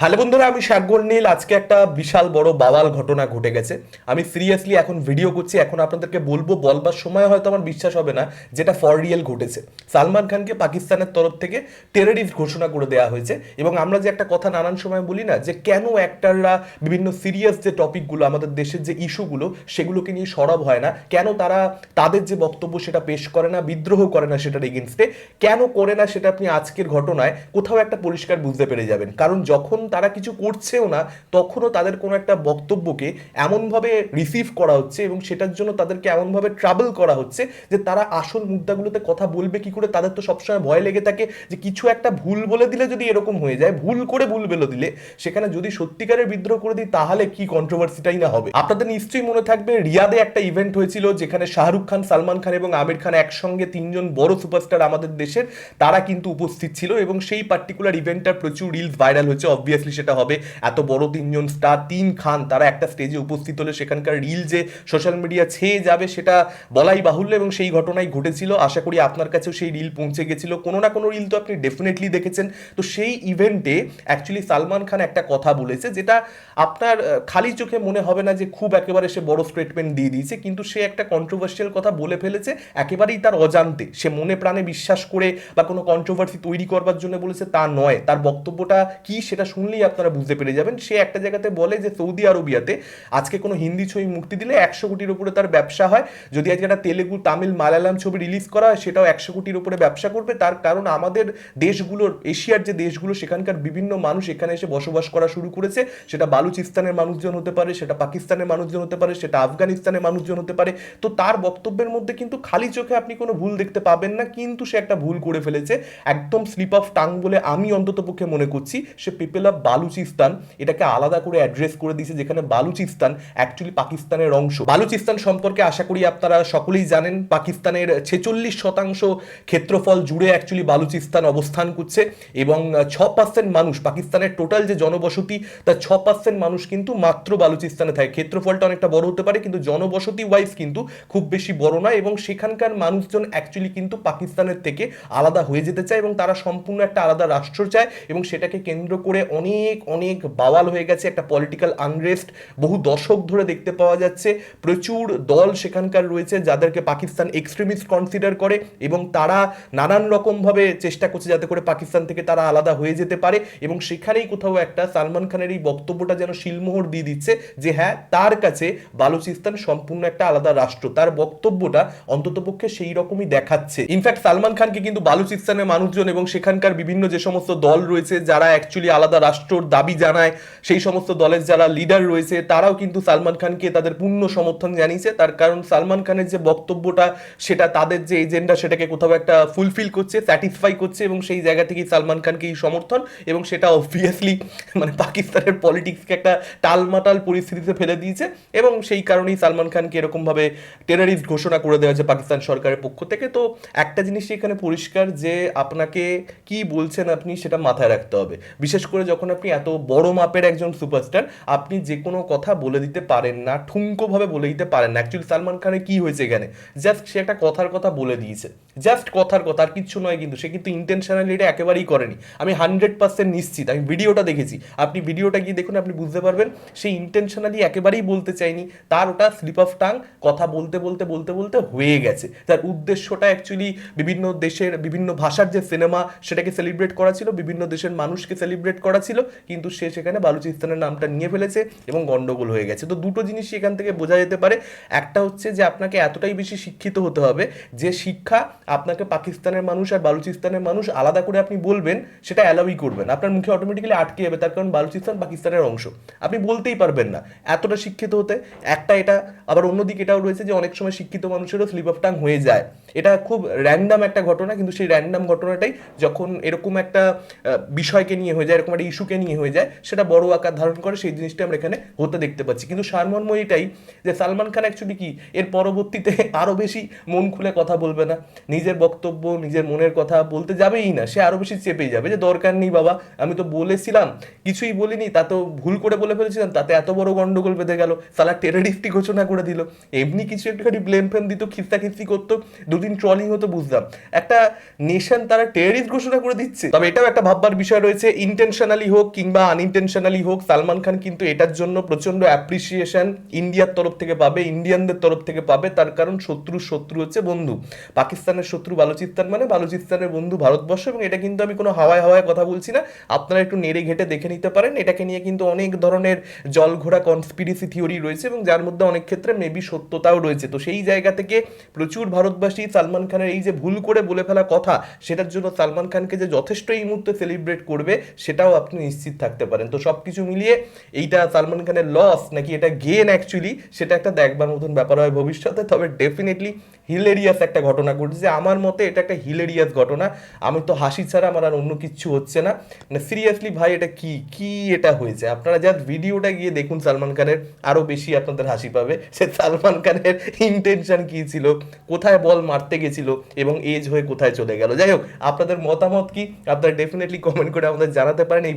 Hello বন্ধুরা, আমি শাকগর নীল। আজকে একটা বিশাল বড় বাওয়াল ঘটনা ঘটে গেছে। আমি সিরিয়াসলি এখন ভিডিও করছি। এখন আপনাদেরকে বলব, বলবার সময় হয়তো আমার বিশ্বাস হবে না যেটা ফর রিয়েল ঘটেছে। সালমান খানকে পাকিস্তানের তরফ থেকে টেররিস্ট ঘোষণা করে দেওয়া হয়েছে। এবং আমরা যে একটা কথা নানান সময় বলি না, যে কেন অ্যাক্টাররা বিভিন্ন সিরিয়াস যে টপিকগুলো আমাদের দেশের যে ইস্যুগুলো সেগুলোকে নিয়ে সরব হয় না। কেন তারা তাদের যে বক্তব্য সেটা পেশ করে না, বিদ্রোহ করে না সেটার এগেনস্টে কেন করে না সেটা আপনি আজকের ঘটনায়? কোথাও একটা পরিষ্কার বুঝতে পেরে যাবেন। কারণ যখন তারা কিছু করছেও না, তখনও তাদের কোনো একটা বক্তব্যকে এমনভাবে রিসিভ করা হচ্ছে এবং সেটার জন্য তাদেরকে এমনভাবে ট্রাভেল করা হচ্ছে যে তারা আসল মুদ্রাগুলোতে কথা বলবে কি করে, তাদের তো সবসময় ভয় লেগে থাকে যে কিছু একটা ভুল বলে দিলে যদি এরকম হয়ে যায়, ভুল করে ভুল বলে দিলে, সেখানে যদি সত্যিকারের বিদ্রোহ করে দিই তাহলে কি কন্ট্রোভার্সিটাই না হবে। আপনাদের নিশ্চয়ই মনে থাকবে, রিয়াদে একটা ইভেন্ট হয়েছিল যেখানে শাহরুখ খান, সালমান খান এবং আমির খান একসঙ্গে তিনজন বড় সুপারস্টার আমাদের দেশের, তারা কিন্তু উপস্থিত ছিল এবং সেই পার্টিকুলার ইভেন্টটার প্রচুর রিলস ভাইরাল হয়েছে অবভিয়াসলি সেটা হবে। এত বড় তিনজন স্টার তিন খান, তারা একটা স্টেজে উপস্থিত হলে সেখানকার রিল যে সোশ্যাল মিডিয়া ছেয়ে যাবে সেটা বলাই বাহুল্য এবং সেই ঘটনাই ঘটেছিল। আশা করি আপনার কাছেও সেই রিল পৌঁছে গেছিল। কোনো না কোনো রিল তো আপনি ডেফিনেটলি দেখেছেন। তো সেই ইভেন্টে অ্যাকচুয়ালি সালমান খান একটা কথা বলেছে যেটা আপনার খালি চোখে মনে হবে না যে খুব একেবারে সে বড় স্টেটমেন্ট দিয়ে দিয়েছে, কিন্তু সে একটা কন্ট্রোভার্সিয়াল কথা বলে ফেলেছে। একেবারেই তার অজান্তে। সে মনে প্রাণে বিশ্বাস করে বা কোনো কন্ট্রোভার্সি তৈরি করবার জন্য বলেছে তা নয়। তার বক্তব্যটা কি সেটা শুনলেই আপনারা বুঝতে পেরে যাবেন। সে একটা জায়গাতে বলে যে, সৌদি আরবিয়াতে আজকে কোনো হিন্দি ছবি মুক্তি দিলে একশো কোটির উপরে তার ব্যবসা হয়। যদি আজকে একটা তেলেগু, তামিল, মালায়ালাম ছবি রিলিজ করা হয়, সেটাও একশো কোটির উপরে ব্যবসা করবে। তার কারণ আমাদের দেশগুলোর, এশিয়ার যে দেশগুলো, সেখানকার বিভিন্ন মানুষ এখানে এসে বসবাস করা শুরু করেছে। সেটা বালুচিস্তানের মানুষজন হতে পারে, সেটা পাকিস্তানের মানুষজন হতে পারে, সেটা আফগানিস্তানের মানুষজন হতে পারে। তো তার বক্তব্যের মধ্যে কিন্তু খালি চোখে আপনি কোনো ভুল দেখতে পাবেন না, কিন্তু সে একটা ভুল করে ফেলেছে। একদম স্লিপ অফ টাং বলে আমি অন্তত পক্ষে মনে করছি। সে পিপল অফ বালুচিস্তান এটাকে আলাদা করে অ্যাড্রেস করে দিয়েছে, যেখানে বালুচিস্তান অ্যাকচুয়ালি পাকিস্তানের অংশ। বালুচিস্তান সম্পর্কে আশা করি আপনারা সকলেই জানেন, পাকিস্তানের ছেচল্লিশ শতাংশ ক্ষেত্রফল জুড়ে অ্যাকচুয়ালি বালুচিস্তান অবস্থান করছে এবং ছ পার্সেন্ট মানুষ, পাকিস্তানের টোটাল যে জনবসতি তার ছ পার্সেন্ট মানুষ কিন্তু মাত্র বালুচিস্তানে থাকে। ক্ষেত্রফলটা অনেকটা বড় হতে পারে, কিন্তু জনবসতি ওয়াইজ কিন্তু খুব বেশি বড় নয় এবং সেখানকার মানুষজন অ্যাকচুয়ালি কিন্তু পাকিস্তানের থেকে আলাদা হয়ে যেতে চায় এবং তারা সম্পূর্ণ একটা আলাদা রাষ্ট্র চায় এবং সেটাকে কেন্দ্র করে অনেক অনেক অনেক বাওয়াল হয়ে গেছে, একটা পলিটিক্যাল আনরেস্ট বহু দশক ধরে দেখতে পাওয়া যাচ্ছে। প্রচুর দল সেখানকার রয়েছে যাদেরকে পাকিস্তান এক্সট্রিমিস্ট কনসিডার করে এবং তারা নানান রকমভাবে চেষ্টা করছে যাতে করে পাকিস্তান থেকে তারা আলাদা হয়ে যেতে পারে এবং সেখানেই কোথাও একটা সালমান খানের এই বক্তব্যটা যেন শিলমোহর দিয়ে দিচ্ছে যে হ্যাঁ তার কাছে বালুচিস্তান সম্পূর্ণ একটা আলাদা রাষ্ট্র। তার বক্তব্যটা অন্ততপক্ষে সেই রকমই দেখাচ্ছে। ইনফ্যাক্ট সালমান খানকে কিন্তু বালুচিস্তানের মানুষজন এবং সেখানকার বিভিন্ন যে সমস্ত দল রয়েছে, যারা অ্যাকচুয়ালি আলাদা রাষ্ট্রর দাবি জানায়। সেই সমস্ত দলের যারা লিডার রয়েছে, তারাও কিন্তু সালমান খানকে তাদের পূর্ণ সমর্থন জানিয়েছে। তার কারণ সালমান খানের যে বক্তব্যটা, সেটা তাদের যে এজেন্ডা সেটাকে কোথাও একটা ফুলফিল করছে স্যাটিসফাই করছে এবং সেই জায়গা থেকেই সালমান খানকে এই সমর্থন এবং সেটা অবভিয়াসলি মানে পাকিস্তানের পলিটিক্সকে একটা টালমাটাল পরিস্থিতিতে ফেলে দিয়েছে এবং সেই কারণেই সালমান খানকে এরকমভাবে টেরারিস্ট ঘোষণা করে দেওয়া হয়েছে পাকিস্তান সরকারের পক্ষ থেকে। তো একটা জিনিস এখানে পরিষ্কার যে আপনাকে কি বলছেন আপনি, সেটা মাথায় রাখতে হবে। বিশেষ করে যখন আপনি এত বড় মাপের একজন সুপারস্টার, আপনি যে কোনো কথা বলে দিতে পারেন না ঠুঙ্কোভাবে বলে দিতে পারেন না। অ্যাকচুয়ালি সালমান খানের কি হয়েছে এখানে? জাস্ট সে একটা কথার কথা বলে দিয়েছে। জাস্ট কথার কথা, আর কিচ্ছু নয় কিন্তু। সে কিন্তু ইন্টেনশনালি এটা একেবারেই করেনি। আমি হান্ড্রেড পার্সেন্ট নিশ্চিত। আমি ভিডিওটা দেখেছি। আপনি ভিডিওটা গিয়ে দেখুন, আপনি বুঝতে পারবেন, সে ইন্টেনশনালি একেবারেই বলতে চায়নি। তার ওটা স্লিপ অফ টাং কথা বলতে বলতে বলতে বলতে হয়ে গেছে। তার উদ্দেশ্যটা অ্যাকচুয়ালি বিভিন্ন দেশের, বিভিন্ন ভাষার যে সিনেমা সেটাকে সেলিব্রেট করা ছিল। বিভিন্ন দেশের মানুষকে সেলিব্রেট করা ছিল, কিন্তু সে সেখানে বালুচিস্তানের নামটা নিয়ে ফেলেছে এবং গন্ডগোল হয়ে গেছে। তো দুটো জিনিসই এখান থেকে বোঝা যেতে পারে। একটা হচ্ছে যে আপনাকে এতটাই বেশি শিক্ষিত হতে হবে যে শিক্ষা আপনাকে পাকিস্তানের মানুষ আর বালুচিস্তানের মানুষ আলাদা করে আপনি বলবেন, সেটা অ্যালাউই করবেন আপনার মুখে অটোমেটিক্যালি আটকে যাবে, তার কারণ বালুচিস্তান পাকিস্তানের অংশ। আপনি বলতেই পারবেন না এতটা শিক্ষিত হতে। একটা এটা, আবার অন্যদিকে এটাও রয়েছে যে অনেক সময় শিক্ষিত মানুষেরও স্লিপ অফ টাং হয়ে যায়। এটা খুব র্যান্ডাম একটা ঘটনা, কিন্তু সেই র্যান্ডাম ঘটনাটাই যখন এরকম একটা বিষয়কে নিয়ে হয়ে যায়, এরকম একটা ইস্যুকে নিয়ে হয়ে যায়, সেটা বড় আকার ধারণ করে সেই জিনিসটা আমরা এখানে হতে দেখতে পাচ্ছি। কিন্তু সারমর্ম এটাই যে সালমান খান অ্যাকচুয়ালি কি, এর পরবর্তীতে আরও বেশি মন খুলে কথা বলবে না, নিজের বক্তব্য, নিজের মনের কথা বলতে যাবেই না, সে আরও বেশি চেপেই যাবে যে, দরকার নেই বাবা, আমি তো বলেছিলাম, কিছুই বলিনি, তা তো ভুল করে বলে ফেলেছিলাম, তাতে এত বড় গন্ডগোল বেঁধে গেল, সালা টেরারিস্টই ঘোষণা করে দিল। এমনি কিছু একটুখানি ব্লেম ফেম দিত খিস্তা খিস্তি করতো, দুদিন ট্রলিং হতো, বুঝলাম। একটা নেশন তারা টেরারিস্ট ঘোষণা করে দিচ্ছে। তবে এটাও একটা ভাববার বিষয় রয়েছে ইন্টেনশনালি হোক কিংবা আনইনটেনশনালি হোক, সালমান খান কিন্তু এটার জন্য প্রচণ্ড অ্যাপ্রিসিয়েশন ইন্ডিয়ার তরফ থেকে পাবে ইন্ডিয়ানদের তরফ থেকে পাবে। তার কারণ শত্রুর শত্রু হচ্ছে বন্ধু। পাকিস্তানের শত্রু বালুচিস্তান মানে বালুচিস্তানের বন্ধু ভারতবর্ষ এবং এটা কিন্তু আমি কোনো হাওয়ায় হাওয়ায় কথা বলছি না। আপনারা একটু নেড়ে ঘেটে দেখে নিতে পারেন। এটাকে নিয়ে কিন্তু অনেক ধরনের জলঘোড়া কনস্পিরেসি থিওরি রয়েছে এবং যার মধ্যে অনেক ক্ষেত্রে মেবি সত্যতাও রয়েছে। তো সেই জায়গা থেকে প্রচুর ভারতবাসী সালমান খানের এই যে ভুল করে বলে ফেলা কথা, সেটার জন্য সালমান খানকে যে যথেষ্ট এই মুহূর্তে সেলিব্রেট করবে, সেটাও আপনি নিশ্চিত থাকতে পারেন। তো সব কিছু মিলিয়ে এইটা সালমান খানের লস নাকি এটা গেন অ্যাকচুয়ালি সেটা একটা দেখবার মতন ব্যাপার হয় ভবিষ্যতে। তবে ডেফিনেটলি হিলেরিয়াস একটা ঘটনা ঘটেছে। আমার মতে এটা একটা হিলেরিয়াস ঘটনা। আমি তো হাসি ছাড়া আমার আর অন্য কিচ্ছু হচ্ছে না। মানে সিরিয়াসলি ভাই, এটা কি কি এটা হয়েছে? আপনারা জাস্ট ভিডিওটা গিয়ে দেখুন সালমান খানের। আরও বেশি আপনাদের হাসি পাবে সে সালমান খানের ইন্টেনশন কি ছিল, কোথায় বল মারতে গেছিল এবং এজ হয়ে কোথায় চলে গেল। যাই হোক, আপনাদের মতামত কি? আপনারা ডেফিনেটলি কমেন্ট করে আমাদের জানাতে পারেন। এই